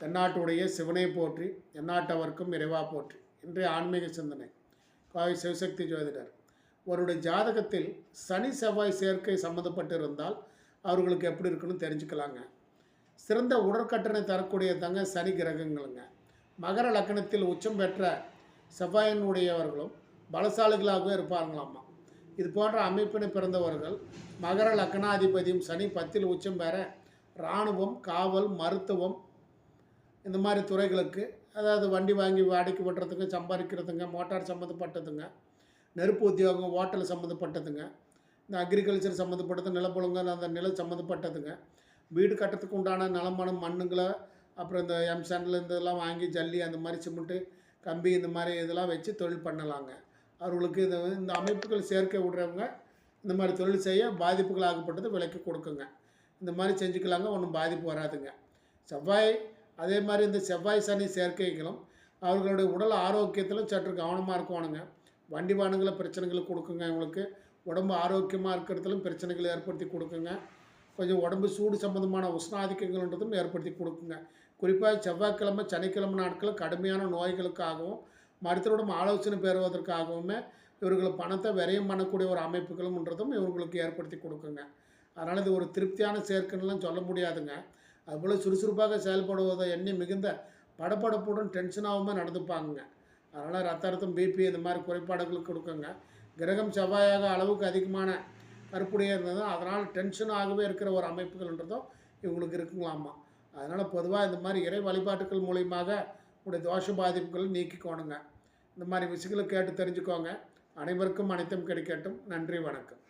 தென்னாட்டுடைய சிவனை போற்றி எந்நாட்டவர்க்கும் இறைவா போற்றி. இன்றைய ஆன்மீக சிந்தனை. காவி சிவசக்தி ஜோதிடர் அவருடைய ஜாதகத்தில் சனி செவ்வாய் சேர்க்கை சம்மந்தப்பட்டிருந்தால் அவர்களுக்கு எப்படி இருக்குன்னு தெரிஞ்சுக்கலாங்க. சிறந்த உடற்கட்டணை தரக்கூடிய தங்க சனி கிரகங்களுங்க. மகர லக்கணத்தில் உச்சம் பெற்ற செவ்வாயினுடையவர்களும் பலசாலிகளாகவே இருப்பாங்களாமா இது போன்ற அமைப்பினை பிறந்தவர்கள் மகர லக்கணாதிபதியும் சனி பத்தில் உச்சம் பெற இராணுவம் காவல் மருத்துவம் இந்த மாதிரி துறைகளுக்கு அதாவது வண்டி வாங்கி வாடகைக்கு விட்டுறதுங்க சம்பாதிக்கிறதுங்க மோட்டார் சம்மந்தப்பட்டதுங்க நெருப்பு உத்தியோகம் ஹோட்டல் சம்மந்தப்பட்டதுங்க இந்த அக்ரிகல்ச்சர் சம்மந்தப்பட்டது நிலப்பொழுங்க அந்த நிலம் சம்மந்தப்பட்டதுங்க. வீடு கட்டுறதுக்கு உண்டான நிலமான மண்ணுங்களை அப்புறம் இந்த எம் சாண்டில் இந்த இதெல்லாம் வாங்கி ஜல்லி அந்த மாதிரி சிமெண்ட்டு கம்பி இந்த மாதிரி இதெல்லாம் வச்சு தொழில் பண்ணலாங்க. அவர்களுக்கு இந்த இந்த அமைப்புகள் சேர்க்கை விடுறவங்க இந்த மாதிரி தொழில் செய்ய பாதிப்புகள் ஆகப்பட்டது விலைக்கு கொடுக்குங்க. இந்த மாதிரி செஞ்சுக்கலாங்க ஒன்றும் பாதிப்பு வராதுங்க. செவ்வாய் அதே மாதிரி இந்த செவ்வாய் சனி சேர்க்கைகளும் அவர்களுடைய உடல் ஆரோக்கியத்திலும் சற்று கவனமாக இருக்கணுங்க வண்டி வாகனங்கள பிரச்சனைகளை கொடுக்குங்க இவங்களுக்கு. உடம்பு ஆரோக்கியமாக இருக்கிறதுலும் பிரச்சனைகளை ஏற்படுத்தி கொடுக்குங்க. கொஞ்சம் உடம்பு சூடு சம்மந்தமான உஷ்ணாதிக்கங்கள்ன்றதும் ஏற்படுத்தி கொடுக்குங்க. குறிப்பாக செவ்வாய்க்கிழமை சனிக்கிழமை நாட்களில் கடுமையான நோய்களுக்காகவும் மருத்துவரிடம் ஆலோசனை பெறுவதற்காகவுமே இவர்கள் பணத்தை விரயம் பண்ணக்கூடிய ஒரு அமைப்புகளும்ன்றதும் இவர்களுக்கு ஏற்படுத்தி கொடுக்குங்க. அதனால் இது ஒரு திருப்தியான சேர்க்கைன்னெலாம் சொல்ல முடியாதுங்க. அதுபோல் சுறுசுறுப்பாக செயல்படுவதை எண்ணி மிகுந்த படபடப்புடன் டென்ஷனாகவுமே நடந்துப்பாங்க அதனால் ரத்த அழுத்தம் பிபி இந்த மாதிரி குறைபாடுகள் கொடுக்குங்க. கிரகம் செவ்வாயாக அளவுக்கு அதிகமான கருப்புடைய இருந்ததும் அதனால் டென்ஷனாகவே இருக்கிற ஒரு அமைப்புகள்ன்றதும் இவங்களுக்கு இருக்குங்களாமா. அதனால் பொதுவாக இந்த மாதிரி இறை வழிபாட்டுகள் மூலியமாக உடைய தோஷ பாதிப்புகள் நீக்கிக்கோணுங்க. இந்த மாதிரி விஷயங்களை கேட்டு தெரிஞ்சுக்கோங்க. அனைவருக்கும் அனைத்தும் கிடைக்கட்டும். நன்றி வணக்கம்.